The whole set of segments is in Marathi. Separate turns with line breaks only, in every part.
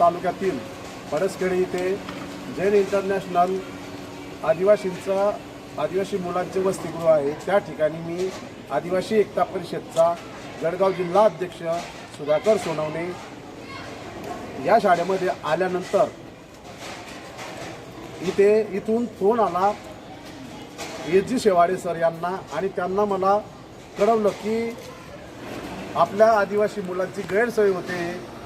तालुक्यातील परसखेडे इथे जैन इंटरनॅशनल आदिवासींचा आदिवासी मुलांचे वसतिगृह आहे. त्या ठिकाणी मी आदिवासी एकता परिषदचा जळगाव जिल्हा अध्यक्ष सुधाकर सोनवणे या शाळेमध्ये आल्यानंतर इथे इथून फोन आला. एस जी शेवाडे सर यांना आणि त्यांना मला कळवलं की आपल्या आदिवासी मुलांची गैरसोय होते.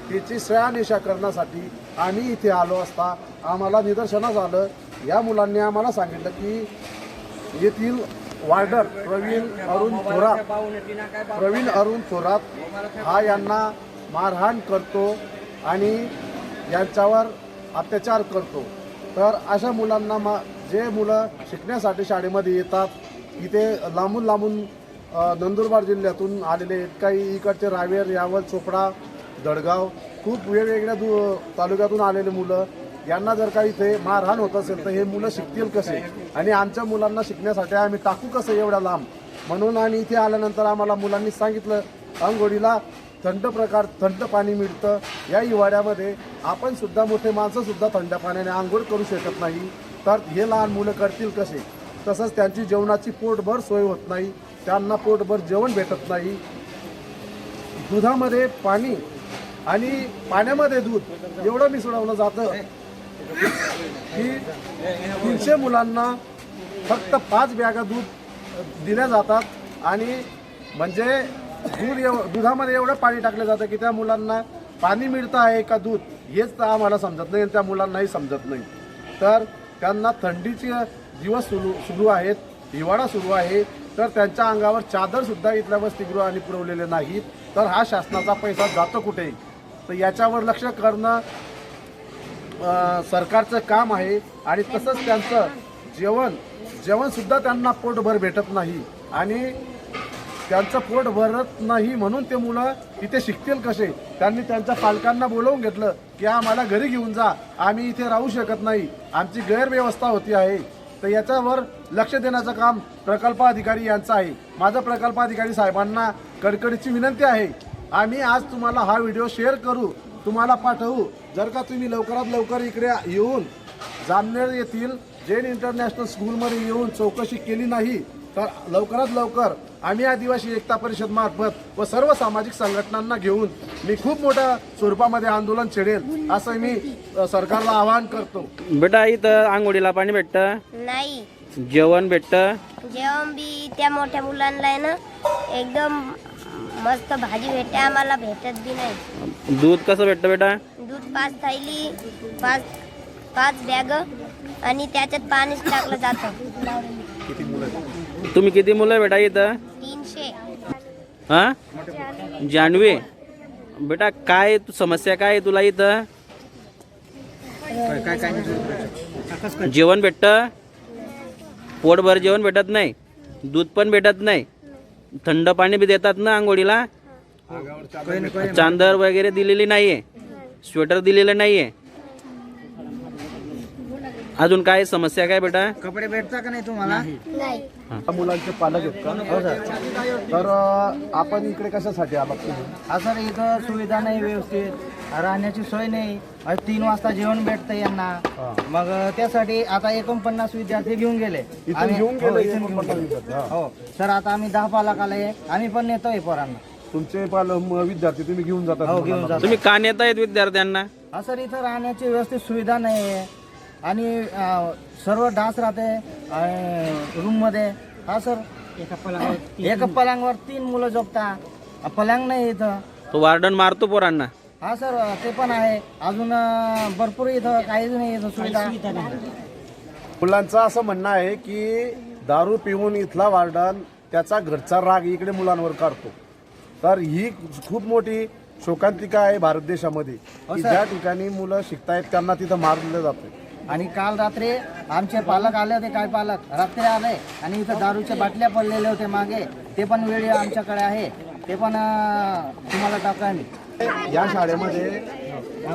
त्याची श्रेयानिशा करण्यासाठी आम्ही इथे आलो असता आम्हाला निदर्शनास आलं या मुलांनी आम्हाला सांगितलं की येथील वार्डर प्रवीण अरुण थोरात प्रवीण अरुण थोरात हा यांना मारहाण करतो आणि यांच्यावर अत्याचार करतो. तर अशा मुलांना मा जे मुलं शिकण्यासाठी शाळेमध्ये येतात इथे लांबून लांबून नंदुरबार जिल्ह्यातून आलेले आहेत. काही इकडचे रावेर यावल चोपडा दडगाव खूप वेगवेगळ्या दु तालुक्यातून आलेले मुलं. यांना जर का इथे मारहाण होत असेल तर हे मुलं शिकतील कसे? आणि आमच्या मुलांना शिकण्यासाठी आम्ही टाकू कसं एवढ्या लांब? म्हणून आणि इथे आल्यानंतर आम्हाला मुलांनी सांगितलं अंघोळीला थंड प्रकार थंड पाणी मिळतं. या हिवाळ्यामध्ये आपण सुद्धा मोठे माणसंसुद्धा थंड पाण्याने आंघोळ करू शकत नाही. तर हे लहान मुलं करतील कसे? तसंच त्यांची जेवणाची पोटभर सोय होत नाही. त्यांना पोटभर जेवण भेटत नाही. दुधामध्ये पाणी आणि पाण्यामध्ये दूध एवढं मिसळवलं जातं. की तीनशे मुलांना फक्त पाच बॅगा दूध दिल्या जातात आणि म्हणजे दूध एव दुधामध्ये एवढं पाणी टाकलं जातं की त्या मुलांना पाणी मिळतं आहे का दूध हेच तर आम्हाला समजत नाही आणि त्या मुलांनाही समजत नाही. तर त्यांना थंडीचे दिवस सुरू सुरू आहेत हिवाळा सुरू आहे तर त्यांच्या अंगावर चादरसुद्धा इथल्या वसतिगृहाने पुरवलेले नाहीत. तर हा शासनाचा पैसा जातो कुठे? तर याच्यावर लक्ष करणं सरकारचं काम आहे आणि तसंच त्यांचं जेवण जेवणसुद्धा त्यांना पोटभर भेटत नाही. आणि त्यांचं पोट भरत नाही म्हणून ते मुलं इथे शिकतील कसे? त्यांनी त्यांच्या पालकांना बोलवून घेतलं की आम्हाला घरी घेऊन जा. आम्ही इथे राहू शकत नाही. आमची गैरव्यवस्था होती आहे. तर याच्यावर लक्ष देण्याचं काम प्रकल्प अधिकारी यांचं आहे. माझं प्रकल्प अधिकारी साहेबांना कडकडीची विनंती आहे आम्ही आज तुम्हाला हा व्हिडिओ शेअर करू तुम्हाला पाठवू. जर का तुम्ही लवकरात लवकर इकडे येऊन जामनेर येथील जैन इंटरनॅशनल स्कूलमध्ये येऊन चौकशी केली नाही तर लवकरात लवकर आम्ही आदिवासी एकता परिषद मार्फत व सर्व सामाजिक संघटनांना घेऊन मी खूप मोठ्या स्वरूपामध्ये आंदोलन छेडेल असं मी सरकारला आवाहन करतो.
बेटा इथं आंघोळीला पाणी भेटतं?
नाही.
जेवण भेटतं?
जेवण बी त्या मोठ्या मुलांना आहे ना एकदम मस्त भाजी भेटते आम्हाला भेटत बी नाही.
दूध कसं भेटतं बेटा?
दूध पाच थैली पाच पाच बॅग आणि त्याच्यात पाणीच टाकलं जातं.
तुम्ही किती मुलं आहे बेटा इथं?
तीनशे.
हा? जानवी. बेटा काय तू समस्या काय आहे तुला इथं? जेवण भेटतं? पोटभर जेवण भेटत नाही. दूध पण भेटत नाही. थंड पाणी बी देतात ना आंघोळीला? चांदर वगैरे दिलेली नाहीये. स्वेटर दिलेलं नाहीये. अजून काय समस्या काय बेटा?
कपडे भेटता का नाही तुम्हाला?
मुलांचे पालक आहेत का? तर अ, आपण इकडे कशासाठी
हा सर इथं सुविधा नाही व्यवस्थित. राहण्याची सोय नाही. आज तीन वाजता जेवण भेटतं यांना.
हा.
मग त्यासाठी आता एकोणपन्नास विद्यार्थी घेऊन गेले.
इथून
आम्ही-
घेऊन
हो,
गेले
इथून घेऊन
एकोणपन्नास
गेले.
विद्यार्थी, हा.
हो. सर आता आम्ही दहा पालक आले. आम्ही पण नेतोय पोरांना.
तुमचे पाल म- विद्यार्थी तुम्ही घेऊन जातात
हो घेऊन. जातो.
तुम्ही का नेता येत विद्यार्थ्यांना?
हा सर इथं राहण्याची व्यवस्थित सुविधा नाही आहे आणि अं, सर्व डास राहते रूममध्ये हा सर. एका पलंगावर एका पलंगावर तीन मुलं झोपता. पलंग नाही इथं.
तो वार्डन मारतो पोरांना.
हा सर ते पण आहे. अजून अं, भरपूर इथं काहीच नाही इथं सुविधा.
मुलांचं असं म्हणणं आहे की दारू पिऊन इथला वार्डन त्याचा घरचा राग इकडे मुलांवर काढतो. तर ही खूप मोठी शोकांतिका आहे भारत देशामध्ये की ज्या ठिकाणी मुलं शिकतायत त्यांना तिथं मारलं जातं
आणि काल रात्री आमचे पालक आले होते काय पालक. रात्री आले आणि इथं दारूच्या बाटल्या पडलेले होते मागे. ते पण वेळ आमच्याकडे आहे. ते पण तुम्हाला टाका
या शाळेमध्ये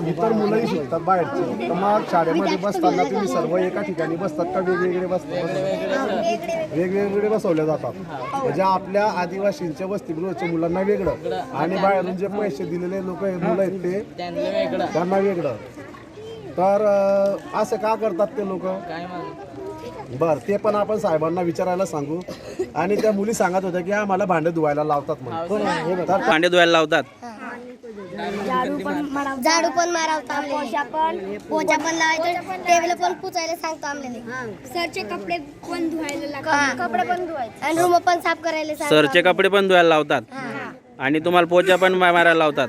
इतर मुलंही शिकतात बाहेरचे. तर मग शाळेमध्ये बसताना तुम्ही सर्व एका ठिकाणी बसतात का? वेगवेगळे बसतात? वेगवेगळे बसवले जातात. म्हणजे आपल्या आदिवासींच्या वस्तीगृहाच्या मुलांना वेगळं. आणि बाहेरून जे पैसे दिलेले लोक मुलं आहेत ते त्यांना वेगळं. तर असं का करतात ते लोक? बर ते पण आपण साहेबांना विचारायला सांगू. आणि त्या मुली सांगत होत्या की आम्हाला भांडे धुवायला लावतात म्हणून. तर
भांडे धुवायला लावतात.
झाडू पण मारवतो पोचा पण पोचा पण लावायचं टेबल पण पुचायला सांगतो आम्हाला.
सरचे कपडे पण धुवायला लागतात
कपडे पण धुवायचे. आणि रूम पण साफ करायला
सरचे कपडे पण धुवायला लावतात. आणि तुम्हाला पोचा पण मारायला लावतात.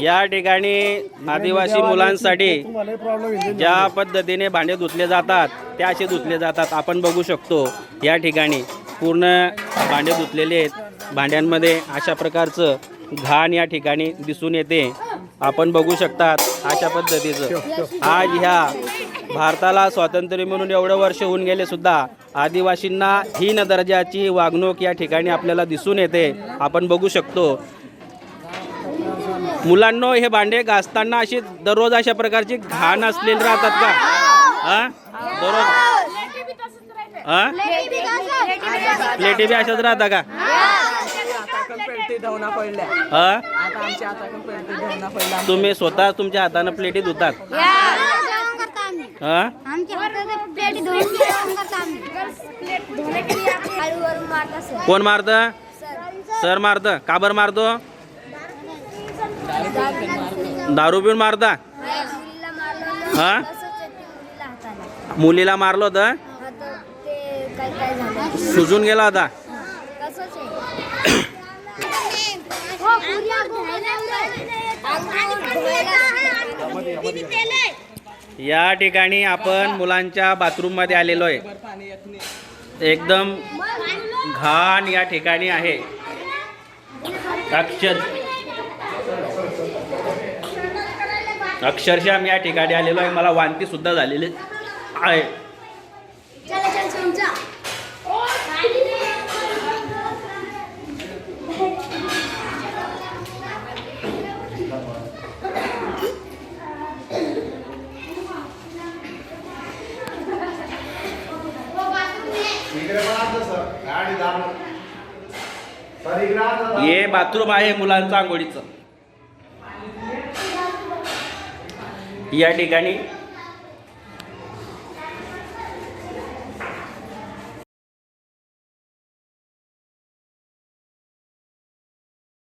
या ठिकाणी आदिवासी मुलांसाठी ज्या पद्धतीने भांडे धुतले जातात ते असे धुतले जातात. आपण बघू शकतो या ठिकाणी पूर्ण भांडे धुतलेले आहेत. भांड्यांमध्ये अशा प्रकारचं घाण या ठिकाणी दिसून येते. आपण बघू शकतात अशा पद्धतीचं. आज ह्या भारताला स्वातंत्र्य म्हणून एवढं वर्ष होऊन गेले सुद्धा आदिवासींना हीन दर्जाची वागणूक या ठिकाणी आपल्याला दिसून येते. आपण बघू शकतो मुलांनो हे भांडे घासताना अशी दररोज अशा प्रकारची घाण असलेली राहतात का? हा? दररोज? हा? प्लेटी बी अशाच राहता का? हा? तुम्ही स्वतः तुमच्या हातानं प्लेटी धुतात? हा? कोण मारत? सर मारत? का बरं मारतो? दारू पिऊन मारता? हा?
मुलीला
मारलं होतं? सुजून गेला होता? या ठिकाणी आपण मुलांच्या बाथरूममध्ये आलेलो आहे एकदम घाण या ठिकाणी आहे. अक्षर अक्षरशः मी या ठिकाणी आलेलो आहे. मला वांती सुद्धा झालेली आहे. हे बाथरूम आहे मुलांचं आंघोळीचं. या ठिकाणी